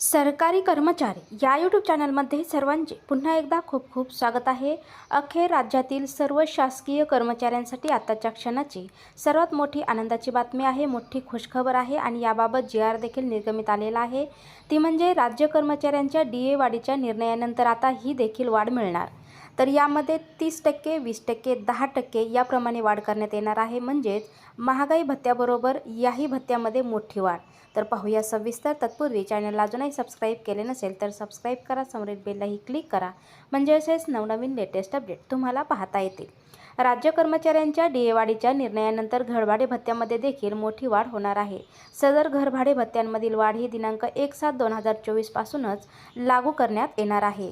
सरकारी कर्मचारी या यूट्यूब चॅनलमध्ये सर्वांचे पुन्हा एकदा खूप खूप स्वागत आहे. अखेर राज्यातील सर्व शासकीय कर्मचाऱ्यांसाठी आत्ताच्या क्षणाची सर्वात मोठी आनंदाची बातमी आहे मोठी खुशखबर आहे आणि याबाबत जी आर देखील निर्गमित आलेला आहे. ती म्हणजे राज्य कर्मचाऱ्यांच्या डी ए वाढीच्या निर्णयानंतर आता ही देखील वाढ मिळणार. तर यामध्ये तीस टक्के वीस टक्के दहा टक्के याप्रमाणे वाढ करण्यात येणार आहे. म्हणजेच महागाई भत्त्याबरोबर याही भत्त्यामध्ये मोठी वाढ. तर पाहूया सविस्तर. तत्पूर्वी चॅनलला अजूनही सबस्क्राईब केले नसेल तर सबस्क्राईब करा. समोरील बेललाही क्लिक करा. म्हणजे असेच नवनवीन लेटेस्ट अपडेट तुम्हाला पाहता येतील. राज्य कर्मचाऱ्यांच्या डीएवाढीच्या निर्णयानंतर घरभाडे भत्त्यामध्ये देखील मोठी वाढ होणार आहे. सदर घरभाडे भत्त्यांमधील वाढ ही दिनांक एक सात दोन हजार चोवीसपासूनच लागू करण्यात येणार आहे.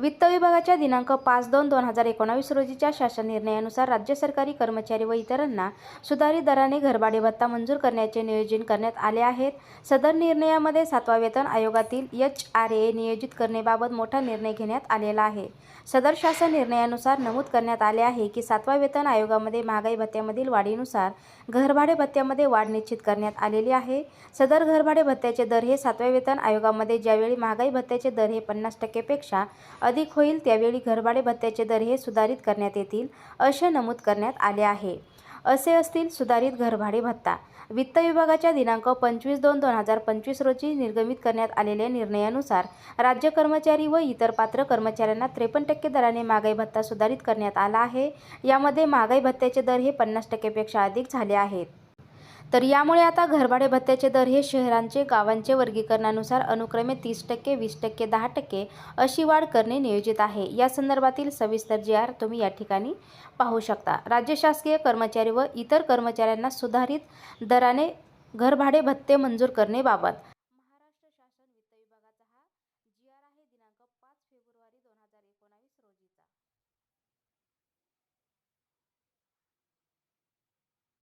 वित्त विभागाच्या दिनांक पाच दोन दोन हजार एकोणावीस रोजीच्या शासन निर्णयानुसार राज्य सरकारी कर्मचारी व इतरांना सुधारित दराने घरभाडे भत्ता मंजूर करण्याचे नियोजन करण्यात आले आहेत. सदर निर्णयामध्ये सातवा वेतन आयोगातील एच आर ए नियोजित करण्याबाबत मोठा निर्णय घेण्यात आलेला आहे. सदर शासन निर्णयानुसार नमूद करण्यात आले आहे की सातवा वेतन आयोगामध्ये महागाई भत्त्यामधील वाढीनुसार घरभाडे भत्त्यामध्ये वाढ निश्चित करण्यात आलेली आहे. सदर घरभाडे भत्त्याचे दर हे सातव्या वेतन आयोगामध्ये ज्यावेळी महागाई भत्त्याचे दर हे पन्नास टक्केपेक्षा अधिक होईल त्यावेळी घरभाडे भत्त्याचे दर हे सुधारित करण्यात येतील असे नमूद करण्यात आले आहे. असे असतील सुधारित घरभाडे भत्ता. वित्त विभागाच्या दिनांक पंचवीस दोन दोन हजार पंचवीस रोजी निर्गमित करण्यात आलेल्या निर्णयानुसार राज्य कर्मचारी व इतर पात्र कर्मचाऱ्यांना त्रेपन्न टक्के दराने महागाई भत्ता सुधारित करण्यात आला आहे. यामध्ये महागाई भत्त्याचे दर हे पन्नास टक्केपेक्षा अधिक झाले आहेत. तर यामुळे आता घरभाडे भत्त्याचे दर हे शहरांचे गावांचे वर्गीकरणानुसार अनुक्रमे तीस टक्के वीस टक्के दहा टक्के अशी वाढ करणे नियोजित आहे. या संदर्भातील सविस्तर जी आर तुम्ही या ठिकाणी पाहू शकता. राज्य शासकीय कर्मचारी व इतर कर्मचाऱ्यांना सुधारित दराने घरभाडे भत्ते मंजूर करण्याबाबत महाराष्ट्र शासन वित्त विभागाचा हा जी आर आहे दिनांक पाच फेब्रुवारी दोन हजार एकोणावीस रोजीचा.